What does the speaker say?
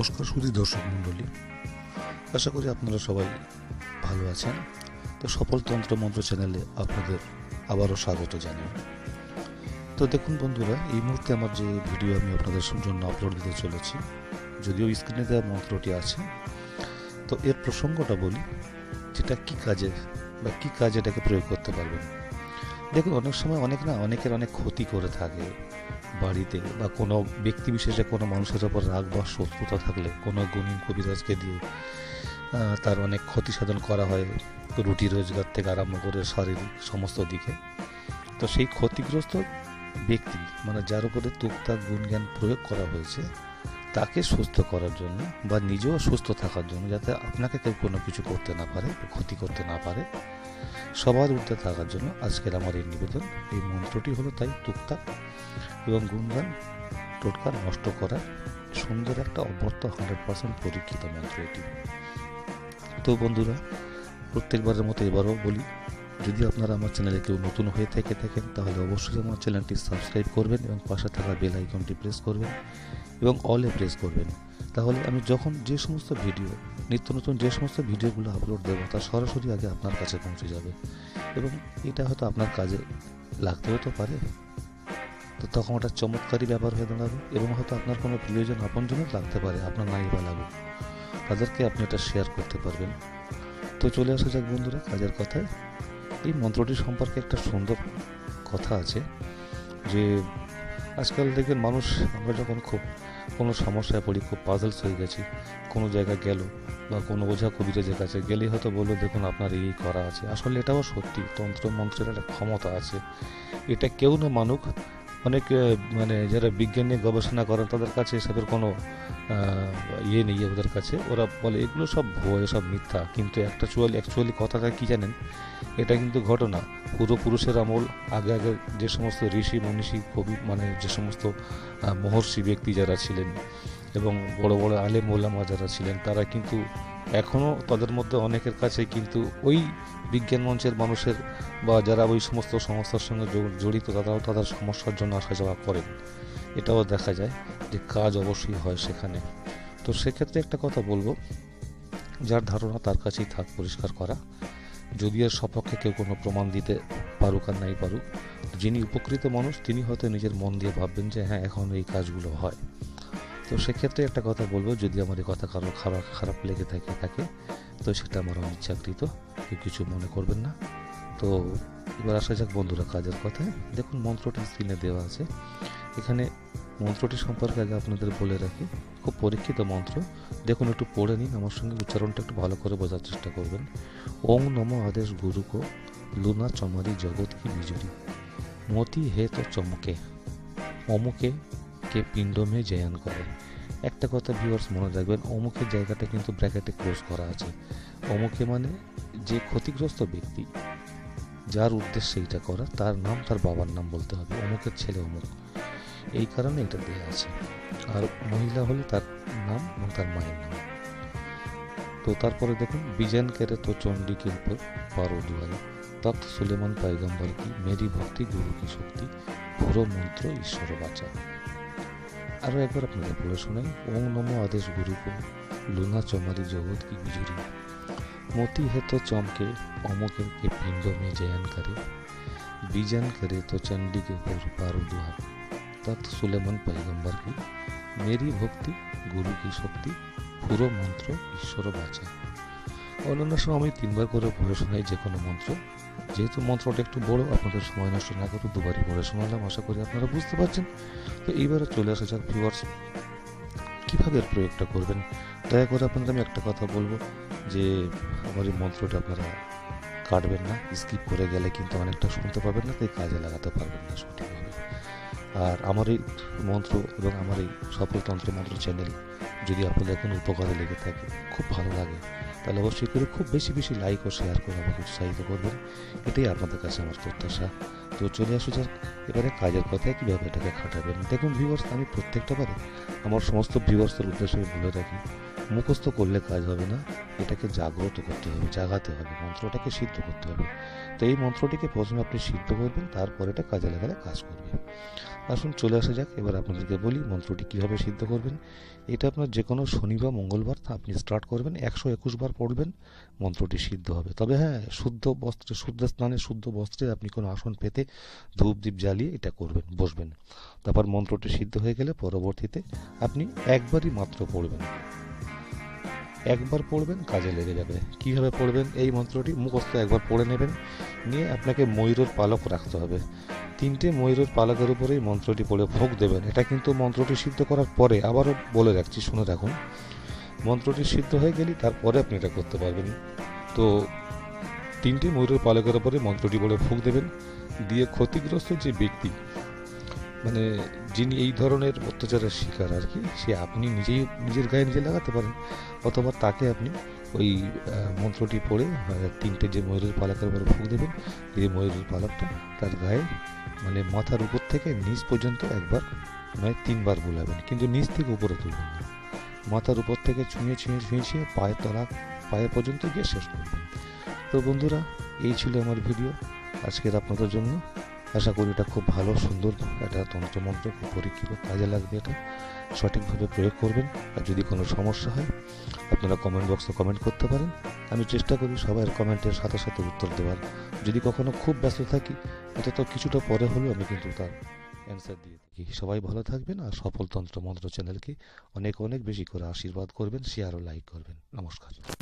নমস্কার সুধী দর্শক মণ্ডলী। আশা করি আপনারা সবাই ভালো আছেন। তো সফল তন্ত্র মন্ত্র চ্যানেলে আপনাদের আবারও স্বাগত জানাই। তো দেখুন বন্ধুরা, এই মুহূর্তে আমার যে ভিডিও আমি আপনাদের জন্য আপলোড দিতে চলেছি, যদিও স্ক্রিনে দেওয়া মন্ত্রটি আছে, তো এর প্রসঙ্গটা বলি, যেটা কি কাজে বা কি কাজে এটাকে প্রয়োগ করতে পারবেন। দেখুন, অনেক সময় অনেক না অনেকের অনেক ক্ষতি করে থাকে বাড়িতে বা কোনো ব্যক্তি বিশেষে কোনো মানুষের ওপর রাগ বা শত্রুতা থাকলে কোনো গুণী কবিরাজকে দিয়ে তার অনেক ক্ষতি সাধন করা হয়, রুটি রোজগার থেকে আরম্ভ করে শারীরিক সমস্ত দিকে। তো সেই ক্ষতিগ্রস্ত ব্যক্তি মানে যার উপরে তুকতাক গুণজ্ঞান প্রয়োগ করা হয়েছে তাকে সুস্থ করার জন্য বা নিজেও সুস্থ থাকার জন্য যাতে আপনাকে কেউ কোনো কিছু করতে না পারে ক্ষতি করতে না পারে, সবার ঊর্ধ্বে থাকার জন্য আজকের আমার এই নিবেদন। এই মন্ত্রটি হলো তাই তুকতাক এবং গুণগান টোটকা নষ্ট করার সুন্দর একটা অমর্ত হান্ড্রেড পার্সেন্ট পরীক্ষিত মন্ত্র এটি। তো বন্ধুরা, প্রত্যেকবারের মতো এবারও বলি যদি আপনারা আমার চ্যানেলে কেউ নতুন হয়ে থেকে থাকেন, তাহলে অবশ্যই আমার চ্যানেলটি সাবস্ক্রাইব করবেন এবং পাশে থাকা বেল আইকনটি প্রেস করবেন এবং অলে প্রেস করবেন। তাহলে আমি যখন যে সমস্ত ভিডিও, নিত্য নতুন যে সমস্ত ভিডিওগুলো আপলোড দেবো, তা সরাসরি আগে আপনার কাছে পৌঁছে যাবে। এবং এটা হয়তো আপনার কাজে লাগতেও তো পারে। তো তখন ওটা চমৎকারী ব্যাপার হয়ে দাঁড়াবে এবং হয়তো আপনার কোনো প্রিয়জন আপনজনের লাগতে পারে, আপনার নাই বা লাগুক। তাদেরকে আপনি এটা শেয়ার করতে পারবেন। তো চলে আসা যাক বন্ধুরা, কাজের কথায়। এই মন্ত্রটি সম্পর্কে একটা সুন্দর কথা আছে যে আজকাল দেখবেন মানুষ, আমরা যখন খুব কোনো সমস্যায় পড়ি, খুব পাজলস হয়ে গেছি, কোনো জায়গায় গেল বা কোনো ওঝা কবিরাজের কাছে গেলেই হয়তো বলল, দেখুন, আপনার এই করা আছে। আসলে এটাও সত্যি তন্ত্র মন্ত্রের একটা ক্ষমতা আছে। এটা কেউ না মানুক অনেক মানে যারা বিজ্ঞান নিয়ে গবেষণা করেন তাদের কাছে এসবের কোনো ইয়ে নেই ওদের কাছে। ওরা বলে, এগুলো সব ভয়, সব মিথ্যা। কিন্তু একটা চুয়ালি অ্যাকচুয়ালি কথাটা কী জানেন? এটা কিন্তু ঘটনা। পূর্বপুরুষের আমল, আগে আগে যে সমস্ত ঋষি, মনীষী, কবি মানে যে সমস্ত মহর্ষি ব্যক্তি যারা ছিলেন এবং বড় বড় আলেম ওলামা যারা ছিলেন, তারা কিন্তু এখনও তাদের মধ্যে অনেকের কাছে কিন্তু ওই বিজ্ঞান মঞ্চের মানুষের বা যারা ওই সমস্ত সংস্থার সঙ্গে জড়িত তারাও তাদের সমস্যার জন্য আসা যাওয়া করেন। এটাও দেখা যায় যে কাজ অবশ্যই হয় সেখানে। তো সেক্ষেত্রে একটা কথা বলব, যার ধারণা তার কাছেই থাক পরিষ্কার করা। যদি এর সপক্ষে কেউ কোনো প্রমাণ দিতে পারুক আর নাই পারুক, যিনি উপকৃত মানুষ, তিনি হয়তো নিজের মন দিয়ে ভাববেন যে হ্যাঁ এখন এই কাজগুলো হয়। তো সেক্ষেত্রে একটা কথা বলব, যদি আমার এই কথা কারও খারাপ খারাপ লেগে থাকে থাকে, তো সেটা আমার অনিচ্ছাকৃত, কেউ কিছু মনে করবেন না। তো এবার আসা যাক বন্ধুরা কাজের কথায়। দেখুন, মন্ত্রটি স্ক্রিনে দেওয়া আছে। এখানে মন্ত্রটি সম্পর্কে আগে আপনাদের বলে রাখি, খুব পরীক্ষিত মন্ত্র। দেখুন, একটু পড়ে নিন, আমার সঙ্গে উচ্চারণটা একটু ভালো করে বোঝার চেষ্টা করবেন। ওং নম আদেশ গুরুকো লুনা চমারি জগৎ কি বিজুরি। মতি হে তো চমকে, অমুকে কে পিণ্ড মেয়ে জয়ান করে। একটা কথা ভিউয়ার্স মনে রাখবেন, অমুকের জায়গাটা কিন্তু ব্র্যাকেটে ক্লোজ করা আছে। অমুকে মানে যে ক্ষতিগ্রস্ত ব্যক্তি, যার উদ্দেশ্যে এটা করা, তার নাম তার বাবার নাম বলতে হবে, অমুকের ছেলে অমুক। এই কারণে এটা দেওয়া আছে। আর মহিলা হলে তার নাম এবং তার মায়ের নাম। তো তারপরে দেখুন, বিজান কেরে তো চণ্ডীকে উপর পারো দুয়ারে তক্ত সুলেমান পাইগম্বর কি, মেরি ভক্তি, গুরু কি শক্তি পুরো মন্ত্র ঈশ্বর বাঁচা। আরও একবার আপনাদের পড়ে শোনাই ওং নম আদেশ গুরুকো লুনা চমারি জগৎ কি বিজুরি मोती है तो चमके अमुके के पिंडों में जयन करे बीजन करे तो चंडी के ऊपर पारो दुआ तख्त सुलेमान पैगंबर की मेरी भक्ति गुरु की शक्ति পুরো মন্ত্র ঈশ্বর বাঁচা অন্যান্য সময় আমি তিনবার করে পড়ে শোনাই যে কোনো মন্ত্র। যেহেতু মন্ত্রটা একটু বড়, আপনাদের সময় নষ্ট না করে দুবারই পড়ে শোনালাম। আশা করি আপনারা বুঝতে পারছেন। তো এইবারে চলে আসা যাক ভিউয়ার্স কীভাবে এর প্রয়োগটা করবেন? দয়া করে আপনাদের আমি একটা কথা বলব যে, আমার এই মন্ত্রটা আপনারা কাটবেন না স্কিপ করে গেলে কিন্তু অনেকটা শুনতে পাবেন না, তাই কাজে লাগাতে পারবেন না সঠিকভাবে। আর আমার এই মন্ত্র এবং আমার এই সফলতন্ত্র মন্ত্র চ্যানেল যদি আপনাদের কোনো উপকারে লেগে থাকে, খুব ভালো লাগে। তাহলে অবশ্যই করে খুব বেশি বেশি লাইক ও শেয়ার করে আমাকে, উৎসাহিত করবেন। এটাই আপনাদের কাছে আমার প্রত্যাশা। তো চলে আসো যাক, এবারে কাজের কথায় কীভাবে এটাকে খাটাবেন। দেখুন ভিউয়ার্স আমি প্রত্যেকটা বারে আমার সমস্ত ভিউয়ার্সদের উদ্দেশ্যে বলে রাখি মুখস্থ করলে কাজ হবে না, এটাকে জাগ্রত করতে হবে, জাগাতে হবে, মন্ত্রটাকে সিদ্ধ করতে হবে। তো এই মন্ত্রটিকে প্রথমে আপনি সিদ্ধ করবেন, তারপর এটা কাজে লাগালে কাজ করবে। আসুন চলে আসা যাক, এবার আপনাদেরকে বলি মন্ত্রটি কীভাবে সিদ্ধ করবেন। এটা আপনার যে কোনো শনি বা মঙ্গলবার আপনি স্টার্ট করবেন, একশো একুশ বার পড়বেন, মন্ত্রটি সিদ্ধ হবে। তবে হ্যাঁ শুদ্ধ বস্ত্রে, শুদ্ধ স্নানে, শুদ্ধ বস্ত্রে আপনি কোনো আসন পেতে ধূপ দ্বীপ জ্বালিয়ে এটা করবেন, বসবেন। তারপর মন্ত্রটি সিদ্ধ হয়ে গেলে পরবর্তীতে আপনি একবারই মাত্র পড়বেন। একবার পড়বেন, কাজে লেগে যাবে। কীভাবে পড়বেন? এই মন্ত্রটি মুখস্থ একবার পড়ে নেবেন, নিয়ে আপনাকে ময়ূরের পালক রাখতে হবে। তিনটে ময়ূরের পালকের উপরে এই মন্ত্রটি পড়ে ভোগ দেবেন। এটা কিন্তু মন্ত্রটি সিদ্ধ করার পরে আবারও বলে রাখছি, শুনে রাখুন। মন্ত্রটি সিদ্ধ হয়ে গেলে তারপরে আপনি এটা করতে পারবেন। তো তিনটে ময়ূরের পালকের উপরে মন্ত্রটি বলে ভোগ দেবেন। দিয়ে ক্ষতিগ্রস্ত যে ব্যক্তি মানে যিনি এই ধরনের অত্যাচারের শিকার আর কি, সে আপনি নিজেই নিজের গায়ে নিজে লাগাতে পারেন। অথবা তাকে আপনি ওই মন্ত্রটি পড়ে তিনটে যে ময়ূরের পালকের উপরে ফুক দেবেন এই ময়ূরের পালকটা তার গায়ে মানে মাথার উপর থেকে নিচ পর্যন্ত একবার মানে তিনবার বোলাবেন। কিন্তু নিচ থেকে উপরে তুলবেন না। মাথার উপর থেকে ছুঁয়ে ছুঁয়ে ছুঁয়ে ছুঁয়ে পায়ের তলা, পায়ে পর্যন্ত গিয়ে শেষ করবেন। তো বন্ধুরা, এই ছিল আমার ভিডিও। আজকের আপনাদের জন্য আশা করি এটা খুব ভালো, সুন্দর একটা তন্ত্রমন্ত্র, খুব পরীক্ষিত, কাজে লাগবে এটা। সঠিকভাবে প্রয়োগ করবেন। আর যদি কোনো সমস্যা হয়, আপনারা কমেন্ট বক্সে কমেন্ট করতে পারেন। আমি চেষ্টা করি সবার কমেন্টের সাথে সাথে উত্তর দেওয়ার। যদি কখনো খুব ব্যস্ত থাকি, অন্তত কিছুটা পরে হলেও আমি কিন্তু তার অ্যান্সার দিয়ে থাকি। সবাই ভালো থাকবেন আর সফল তন্ত্র মন্ত্র চ্যানেলকে অনেক অনেক বেশি করে আশীর্বাদ করবেন শেয়ার ও লাইক করবেন। নমস্কার।